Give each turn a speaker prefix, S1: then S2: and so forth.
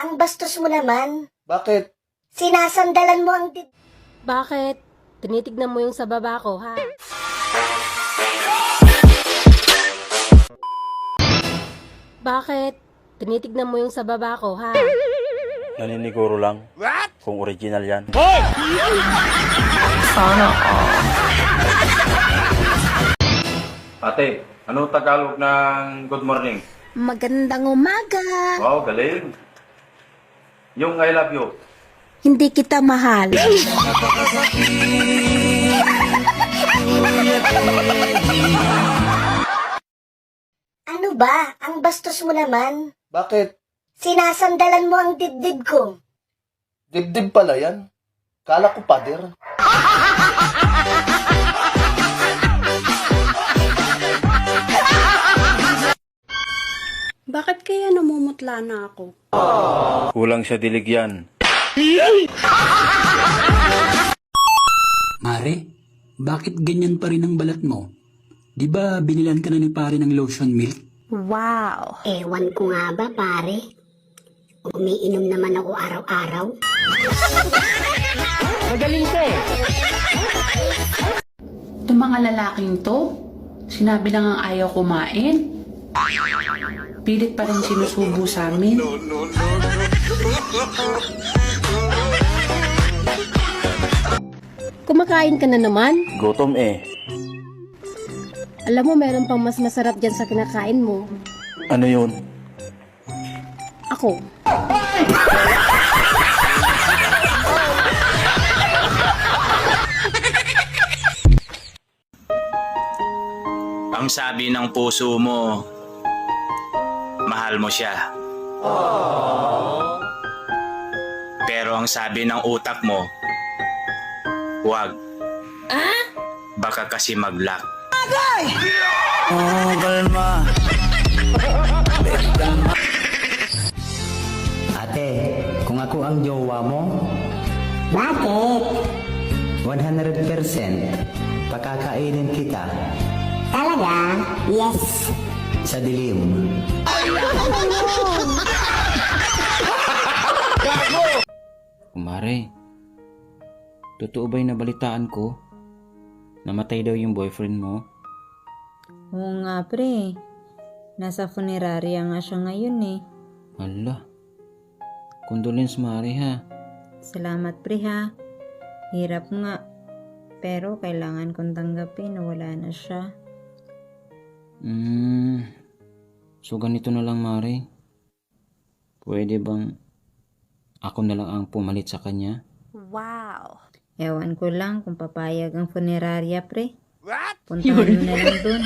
S1: Ang bastos mo naman.
S2: Bakit?
S1: Sinasandalan mo ang dib...
S3: Bakit? Tinitignan mo yung sa baba ko, ha? Bakit? Tinitignan mo yung sa baba ko, ha?
S4: Naniniguro lang. Kung original yan. Ate, ano Tagalog ng good morning?
S5: Magandang umaga.
S4: Wow, galing. Yung I love you.
S5: Hindi kita mahal.
S1: Ano ba? Ang bastos mo naman.
S2: Bakit?
S1: Sinasandalan mo ang dibdib ko.
S2: Dibdib pala yan. Kala ko pader.
S6: Namumutla na ako?
S4: Kulang sa dilig yan.
S7: Mare, bakit ganyan pa rin ang balat mo? Di ba binilan ka na ni pare ng lotion milk?
S5: Wow.
S1: Ewan ko nga ba, pare? Umiinom naman ako araw-araw.
S6: Itong mga lalaking to, sinabi lang ang ayaw kumain. Pilit pa rin sinusubo sa amin.
S3: Kumakain ka na naman?
S4: Gutom eh.
S3: Alam mo, meron pang mas masarap dyan sa kinakain mo.
S4: Ano yun?
S3: Ako.
S8: Ang sabi ng puso mo, mahal mo siya. Pero ang sabi ng utak mo, huwag. Baka kasi mag-lock.
S9: Ate, kung ako ang jowa mo,
S1: Bakit?
S9: 100% pakakainin kita
S1: Talaga? Yes.
S9: sa dilim.
S10: Kumare, totoo ba yung nabalitaan ko? Namatay daw yung boyfriend mo?
S11: Oo nga pre. Nasa funeraria nga siya ngayon eh.
S10: Hala. Condolence Mare ha.
S11: Salamat pre ha. Hirap nga. Pero kailangan kong tanggapin na wala na siya.
S10: Hmm. So ganito na lang Mare. Pwede bang ako na lang ang pumalit sa kanya?
S5: Wow.
S11: Ewan ko lang kung papayag ang funeraria pre. Puntahan mo na lang dun.